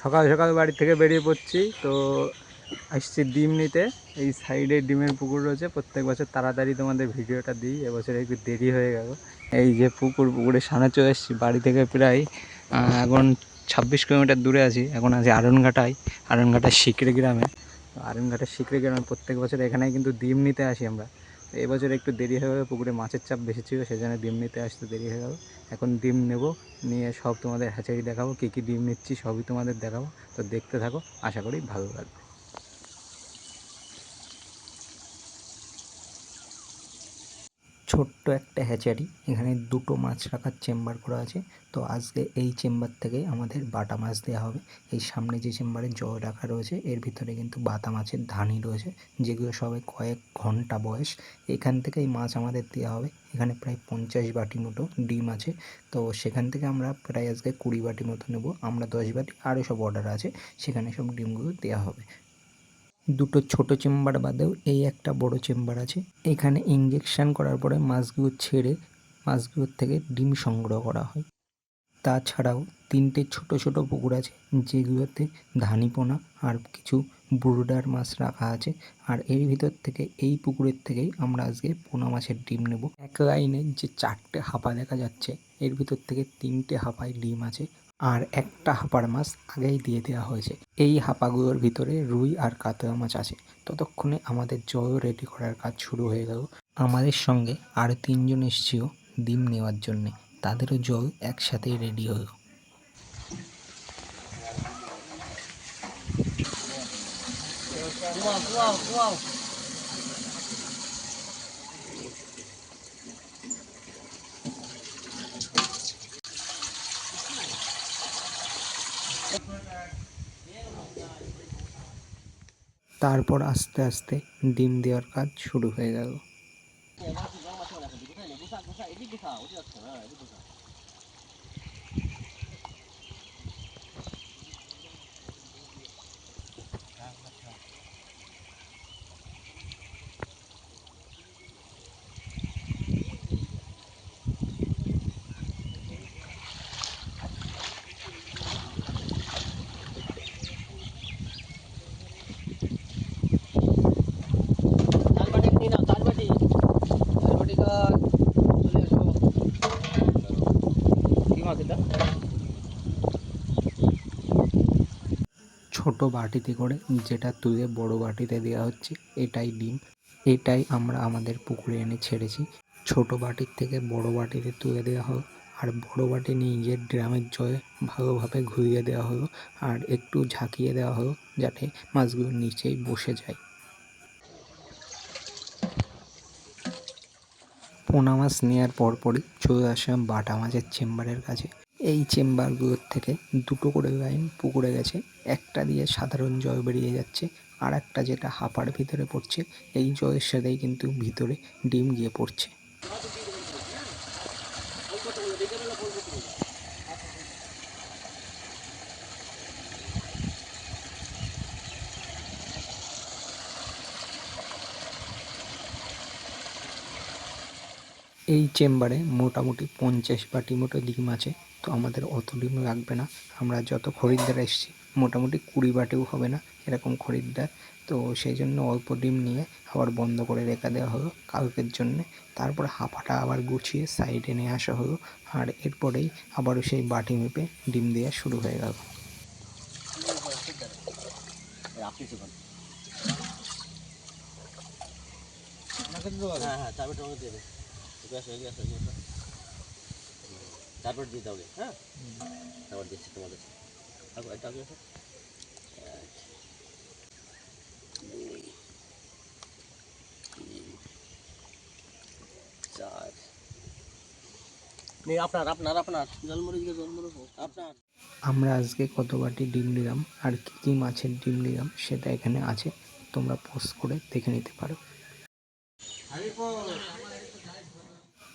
সকাল সকাল বাড়ি থেকে বেরিয়ে পড়ছি, তো আসছি ডিম নিতে। এই সাইডে ডিমের পুকুর রয়েছে, প্রত্যেক বছর তাড়াতাড়ি তোমাদের ভিডিওটা দিই, এবছর একটু দেরি হয়ে গেল। এই যে পুকুর, পুকুরের সামনে চলে এসেছি, বাড়ি থেকে প্রায় এখন ছাব্বিশ কিলোমিটার দূরে আছি, এখন আছি আরনঘাটায় আরনঘাটার সিকড়ে গ্রামে। আরনঘাটার সিকড়ে গ্রামে প্রত্যেক বছর এখানে কিন্তু ডিম নিতে আসি আমরা। এবছর একটু দেরি হয়ে গেলো, পুকুরে মাছের চাপ বেশি ছিল, সেজন্য ডিম নিতে আসতে দেরি হয়ে গেল। এখন ডিম নেব, নিয়ে সব তোমাদের হ্যাচারি দেখাবো, কী কী ডিম নিচ্ছি সবই তোমাদের দেখাবো, তো দেখতে থাকো, আশা করি ভালো লাগবে। ছোট্ট একটা হ্যাচারি। এখানে দুটো মাছ রাখার চেম্বার করা আছে। তো আজকে এই চেম্বার থেকে আমাদের বাটা মাছ দেওয়া হবে। এই সামনে যে চেম্বারে জল রাখা রয়েছে, এর ভিতরে কিন্তু বাটা মাছের ধানি রয়েছে, যেগুলো সবাই কয়েক ঘণ্টা বয়স। এখান থেকে এই মাছ আমাদের দেওয়া হবে। এখানে প্রায় পঞ্চাশ বাটি মতো ডিম আছে। তো সেখান থেকে আমরা প্রায় আজকে কুড়ি বাটি মতো নেব। আমরা দশ বাটি, আরও সব অর্ডার আছে। সেখানে সব ডিমগুলো দেওয়া হবে। দুটো ছোট চেম্বার বাদেও এই একটা বড় চেম্বার আছে। এখানে ইঞ্জেকশান করার পরে মাছগুলো ছেড়ে মাছগুলোর থেকে ডিম সংগ্রহ করা হয়। তাছাড়াও তিনটে ছোট ছোট পুকুর আছে যেগুলোতে ধানিপোনা আর কিছু ব্রুডার মাছ রাখা আছে। আর এর ভিতর থেকে, এই পুকুরের থেকেই আমরা আজকে পোনা মাছের ডিম নেব। এক লাইনে যে চারটে হাঁপা দেখা যাচ্ছে, এর ভিতর থেকে তিনটে হাঁপায় ডিম আছে আর একটা হাঁপার মাছ আগেই দিয়ে দেওয়া হয়েছে। এই হাপাগুলোর ভিতরে রুই আর কাতলা মাছ আছে। ততক্ষণে আমাদের জল রেডি করার কাজ শুরু হয়ে গেল। আমাদের সঙ্গে আর তিনজন এসছিল ডিম নেওয়ার জন্যে। তাদেরও জল একসাথেই রেডি হলো। তারপর আস্তে আস্তে ডিম দেওয়ার কাজ শুরু হয়ে গেল চালবাটি একটি নাও চালবাটি চালবাটি কাজ চলে এসো কি মাছ এটা ছোট বাটিতে করে যেটা তুলে বড় বাটিতে দেওয়া হচ্ছে, এটাই ডিম। এটাই আমরা আমাদের পুকুরে এনে ছেড়েছি। ছোট বাটির থেকে বড় বাটিতে তুলে দেওয়া হলো। আর বড় বাটি নিয়ে গিয়ে ড্রামের জলে ভালোভাবে ঘুরিয়ে দেওয়া হলো। আর একটু ঝাঁকিয়ে দেওয়া হলো যাতে মাছগুলো নিচেই বসে যায়। পোনা মাছ নেওয়ার পরপরই চলে আসলাম বাটা মাছের চেম্বারের কাছে। এই চেম্বারগুলোর থেকে দুটো করে লাইন পুকুরে গেছে, একটা দিয়ে সাধারণ জল বেরিয়ে যাচ্ছে আর একটা যেটা হাঁপার ভিতরে পড়ছে, এই জলের সাথেই কিন্তু ভিতরে ডিম গিয়ে পড়ছে। এই চেম্বারে মোটামুটি পঞ্চাশ বাটি মতো ডিম আছে, তো আমাদের অত ডিম লাগবে না। আমরা যত খরিদ্দার এসেছি, মোটামুটি কুড়ি বাটিও হবে না এরকম খরিদ্দার। তো সেই জন্য অল্প ডিম নিয়ে আবার বন্ধ করে রেখে দেওয়া হলো কালকের জন্যে। তারপর হাঁপাটা আবার গুছিয়ে সাইডে নিয়ে আসা হলো আর এরপরেই আবারও সেই বাটি মেপে ডিম দেওয়া শুরু হয়ে গেল। হ্যাঁ হ্যাঁ চারবাটি আমাকে চারবাটি দিয়ে দাও গে, হ্যাঁ? তারপর দিচ্ছি তোমাদের আগো চার আপনার আপনার আপনার। জলমরিচ জলমরিচ আপনার। আমরা আজকে কত বাটি ডিম নিলাম আর কী কী মাছের ডিম নিলাম সেটা এখানে আছে। তোমরা পোস্ট করে দেখে নিতে পারো।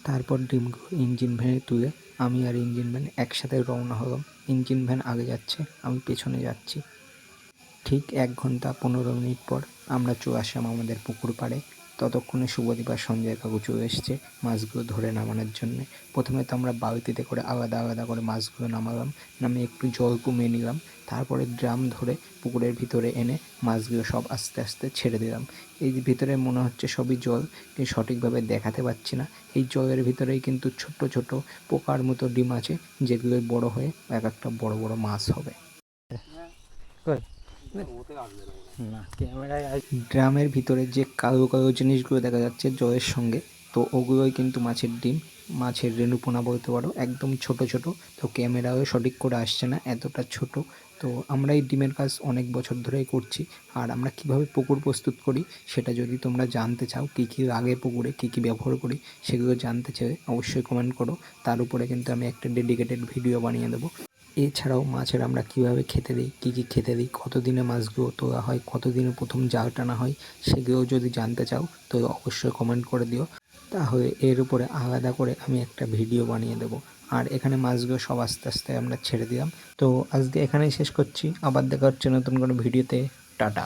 তারপর ডিমগুলো ইঞ্জিন ভ্যানে তুলে আমি আর ইঞ্জিন ভ্যান একসাথে রওনা হলাম। ইঞ্জিন ভ্যান আগে যাচ্ছে, আমি পেছনে যাচ্ছি। ঠিক এক ঘণ্টা পনেরো মিনিট পর আমরা চলে আসলাম আমাদের পুকুর পাড়ে। ততক্ষণে শুভদীপ আর সঞ্জয় কাকু চলে এসছে মাছগুলো ধরে নামানোর জন্য। প্রথমে তো আমরা বালতিতে করে আলাদা আলাদা করে মাছগুলো নামালাম, নামিয়ে একটু জল কমিয়ে নিলাম। তারপরে ড্রাম ধরে পুকুরের ভিতরে এনে মাছগুলো সব আস্তে আস্তে ছেড়ে দিলাম। এই ভিতরে মনে হচ্ছে সবই জল সঠিকভাবে দেখাতে পাচ্ছি না। এই জলের ভিতরেই কিন্তু ছোট ছোট পোকার মতো ডিম আছে যেগুলো বড় হয়ে এক একটা বড় বড় মাছ হবে। না, ক্যামেরায় ড্রামের ভিতরে যে কালো কালো জিনিসগুলো দেখা যাচ্ছে জলের সঙ্গে, তো ওগুলোই কিন্তু মাছের ডিম, মাছের রেণুপোনা বলতে পারো, একদম ছোট ছোট, তো ক্যামেরাও সঠিক করে আসছে না, এতটা ছোট। তো আমরা এই ডিমের কাজ অনেক বছর ধরেই করছি, আর আমরা কীভাবে পুকুর প্রস্তুত করি সেটা যদি তোমরা জানতে চাও, কী কী লাগে পুকুরে, কী কী ব্যবহার করি সেগুলো জানতে চাই অবশ্যই কমেন্ট করো, তার উপরে কিন্তু আমি একটা ডেডিকেটেড ভিডিও বানিয়ে দেবো। এছাড়াও মাছের আমরা কীভাবে খেতে দিই, কী কী খেতে দিই, কতদিনে মাছগুলো তোলা হয়, কতদিনে প্রথম জাল টানা হয় সেগুলো যদি জানতে চাও, তো অবশ্যই কমেন্ট করে দিও। তাহলে এর উপরে আলাদা করে আমি একটা ভিডিও বানিয়ে দেবো। আর এখানে মাছগুলো সব আস্তে আস্তে আমরা ছেড়ে দিলাম। তো আজকে এখানেই শেষ করছি। আবার দেখা হচ্ছে নতুন কোনো ভিডিওতে টাটা।